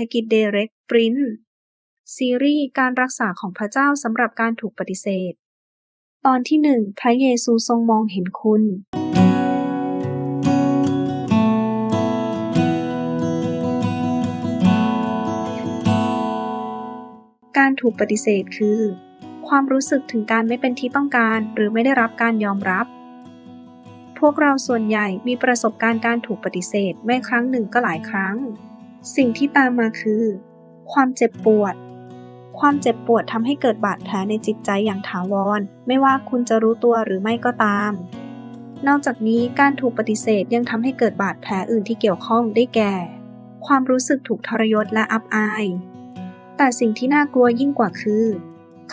ธกิจเดเร็กปรินซีรีส์การรักษาของพระเจ้าสำหรับการถูกปฏิเสธ ตอนที่หนึ่งพระเยซูทรงมองเห็นคุณ การถูกปฏิเสธคือ ความรู้สึกถึงการไม่เป็นที่ต้องการหรือไม่ได้รับการยอมรับ พวกเราส่วนใหญ่มีประสบการณ์การถูกปฏิเสธไม่ครั้งหนึ่งก็หลายครั้ง สิ่งที่ตามมาคือ ความเจ็บปวด ความเจ็บปวดทำให้เกิดบาดแผลในจิตใจอย่างถาวร ไม่ว่าคุณจะรู้ตัวหรือไม่ก็ตาม นอกจากนี้การถูกปฏิเสธยังทำให้เกิดบาดแผลอื่นที่เกี่ยวข้องได้แก่ ความรู้สึกถูกทรยศและอับอาย แต่สิ่งที่น่ากลัวยิ่งกว่าคือ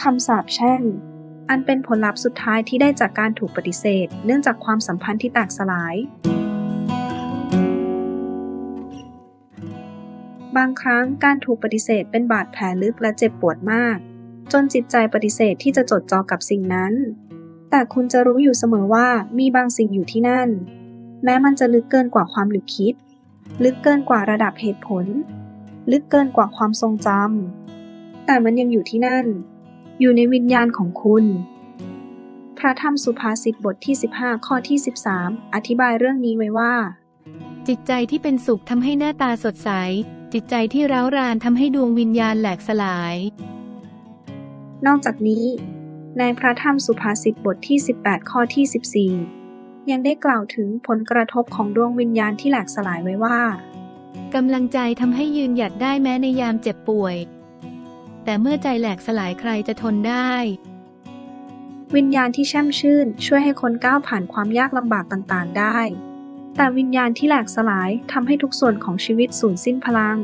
คำสาปแช่งอันเป็นผลลัพธ์สุดท้ายที่ได้จากการถูกปฏิเสธ เนื่องจากความสัมพันธ์ที่แตกสลาย บางครั้งการถูกปฏิเสธเป็นบาดแผลลึกและเจ็บปวดมาก จนจิตใจปฏิเสธที่จะจดจ่อกับสิ่งนั้น แต่คุณจะรู้อยู่เสมอว่ามีบางสิ่งอยู่ที่นั่น แม้มันจะลึกเกินกว่าความลึกคิด ลึกเกินกว่าระดับเหตุผล ลึกเกินกว่าความทรงจำแต่มันยังอยู่ที่นั่น อยู่ในวิญญาณของคุณพระธรรมสุภาษิตบทที่ 15 ข้อที่ 13 อธิบายเรื่องนี้ไว้ว่า จิตใจที่เป็นสุขทำให้หน้าตาสดใสจิตใจที่ร้าวรานทำให้ดวงวิญญาณแหลกสลาย นอกจากนี้ ในพระธรรมสุภาษิตบทที่ 18 ข้อที่ 14 ยังได้กล่าวถึงผลกระทบของดวงวิญญาณที่แหลกสลายไว้ว่ากำลังใจทำให้ยืนหยัดได้แม้ในยามเจ็บป่วย แต่เมื่อใจแหลกสลายใครจะทนได้ วิญญาณที่แช่มชื่น ช่วยให้คนก้าวผ่านความยากลำบากต่างๆ ได้ แต่วิญญาณที่แหลกสลายทำให้ทุกส่วนของชีวิตสูญสิ้นพลัง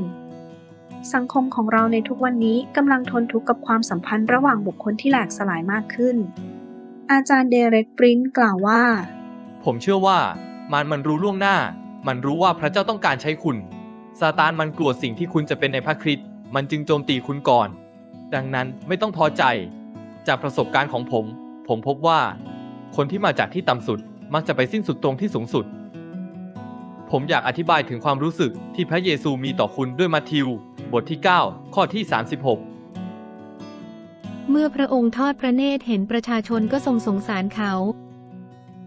สังคมของเราในทุกวันนี้กำลังทนทุกข์กับความสัมพันธ์ระหว่างบุคคลที่แหลกสลายมากขึ้น อาจารย์เดเร็กปรินกล่าวว่า ผมเชื่อว่ามันมันรู้ล่วงหน้า มันรู้ว่าพระเจ้าต้องการใช้คุณซาตานมันกลัวสิ่งที่คุณจะเป็นในพระคริสต์มันจึงโจมตีคุณก่อน ดังนั้นไม่ต้องท้อใจ จากประสบการณ์ของผม ผมพบว่า คนที่มาจากที่ต่ำสุดมักจะไปสิ้นสุดตรงที่สูงสุด ผมอยากอธิบายถึงความรู้สึกที่พระเยซูมีต่อคุณด้วยมัทธิว บทที่ 9 ข้อที่ 36 เมื่อพระองค์ทอดพระเนตรเห็นประชาชนก็ทรงสงสารเขา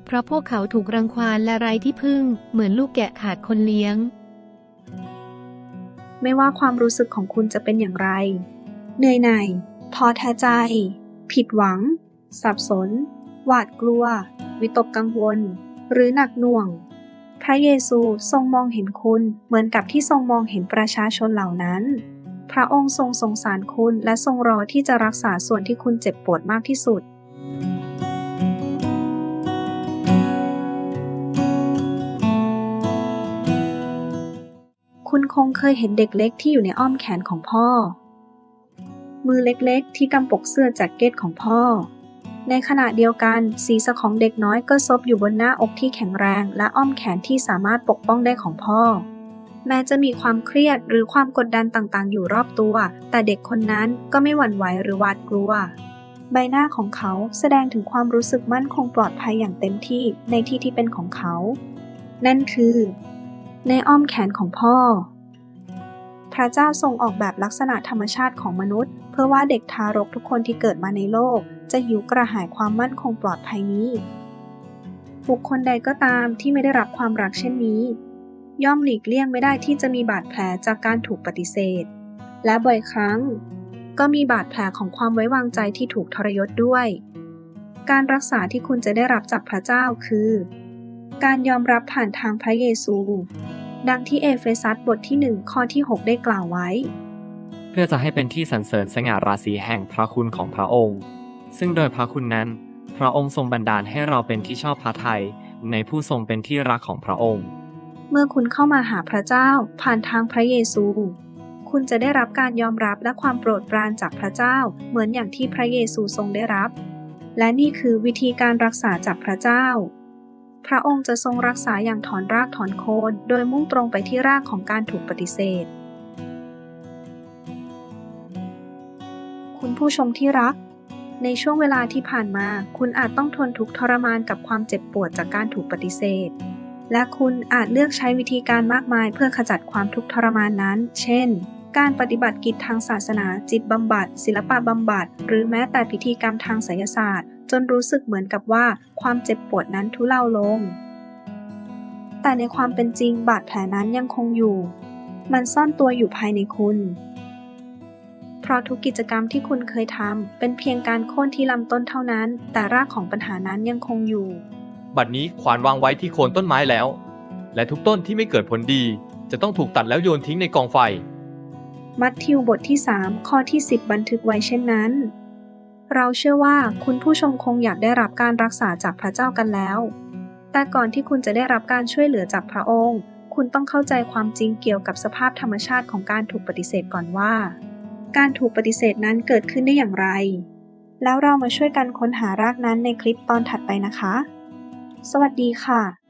เพราะพวกเขาถูกรังควานและไร้ที่พึ่ง เหมือนลูกแกะขาดคนเลี้ยง ไม่ว่าความรู้สึกของคุณจะเป็นอย่างไร เหนื่อยหน่ายท้อแท้ใจ ผิดหวัง สับสน หวาดกลัว วิตกกังวล หรือหนักหน่วง พระเยซูทรงมองเห็นคุณเหมือนกับที่ทรงมองเห็นประชาชนเหล่านั้น พระองค์ทรงสงสารคุณและทรงรอที่จะรักษาส่วนที่คุณเจ็บปวดมากที่สุด คุณคงเคยเห็นเด็กเล็กที่อยู่ในอ้อมแขนของพ่อ มือเล็กๆที่กำปกเสื้อแจ็คเก็ตของพ่อ ในขณะเดียวกันศีรษะของเด็กน้อยก็ซบอยู่บนหน้าอกที่แข็งแรง และอ้อมแขนที่สามารถปกป้องได้ของพ่อ แม้จะมีความเครียดหรือความกดดันต่างๆ อยู่รอบตัว แต่เด็กคนนั้นก็ไม่หวั่นไหวหรือหวาดกลัว ใบหน้าของเขาแสดงถึงความรู้สึกมั่นคงปลอดภัยอย่างเต็มที่ในที่ที่เป็นของเขา นั่นคือ ในอ้อมแขนของพ่อ พระเจ้าทรงออกแบบลักษณะธรรมชาติของมนุษย์ เพื่อว่าเด็กทารกทุกคนที่เกิดมาในโลก จะหิวกระหายความมั่นคงปลอดภัยนี้ บุคคลใดก็ตามที่ไม่ได้รับความรักเช่นนี้ ย่อมหลีกเลี่ยงไม่ได้ที่จะมีบาดแผลจากการถูกปฏิเสธ และบ่อยครั้ง ก็มีบาดแผลของความไว้วางใจที่ถูกทรยศด้วย การรักษาที่คุณจะได้รับจากพระเจ้าคือ การยอมรับผ่านทางพระเยซู ดังที่เอเฟซัสบทที่1ข้อที่ 6 ได้กล่าวไว้ เพื่อจะให้เป็นที่สรรเสริญสง่าราศีแห่งพระคุณของพระองค์ ซึ่งโดยพระคุณนั้น พระองค์ทรงบันดาลให้เราเป็นที่ชอบพระทัยในผู้ทรงเป็นที่รักของพระองค์ เมื่อคุณเข้ามาหาพระเจ้าผ่านทางพระเยซู คุณจะได้รับการยอมรับและความโปรดปรานจากพระเจ้า เหมือนอย่างที่พระเยซูทรงได้รับ และนี่คือวิธีการรักษาจากพระเจ้า พระองค์จะทรงรักษาอย่างถอนรากถอนโคน โดยมุ่งตรงไปที่รากของการถูกปฏิเสธ คุณผู้ชมที่รัก ในช่วงเวลาที่ผ่านมา คุณอาจต้องทนทุกข์ทรมานกับความเจ็บปวดจากการถูกปฏิเสธ และคุณอาจเลือกใช้วิธีการมากมายเพื่อขจัดความทุกข์ทรมานนั้น เช่น การปฏิบัติกิจทางศาสนา จิตบำบัด ศิลปะบำบัด หรือแม้แต่พิธีกรรมทางไสยศาสตร์ จนรู้สึกเหมือนกับว่าความเจ็บปวดนั้นทุเลาลง แต่ในความเป็นจริงบาดแผลนั้นยังคงอยู่ มันซ่อนตัวอยู่ภายในคุณ เพราะทุกกิจกรรมที่คุณเคยทำเป็นเพียงการโค่นที่ลำต้นเท่านั้น แต่รากของปัญหานั้นยังคงอยู่ บัดนี้ขวานวางไว้ที่โคนต้นไม้แล้ว และทุกต้นที่ไม่เกิดผลดี จะต้องถูกตัดแล้วโยนทิ้งในกองไฟ มัทธิวบทที่ 3 ข้อที่ 10 บันทึกไว้เช่นนั้น เราเชื่อว่าคุณผู้ชมคงอยากได้รับการรักษาจากพระเจ้ากันแล้ว แต่ก่อนที่คุณจะได้รับการช่วยเหลือจากพระองค์ คุณต้องเข้าใจความจริงเกี่ยวกับสภาพธรรมชาติของการถูกปฏิเสธก่อนว่า การถูกปฏิเสธนั้นเกิดขึ้นได้อย่างไร แล้วเรามาช่วยกันค้นหารากนั้นในคลิปตอนถัดไปนะคะ สวัสดีค่ะ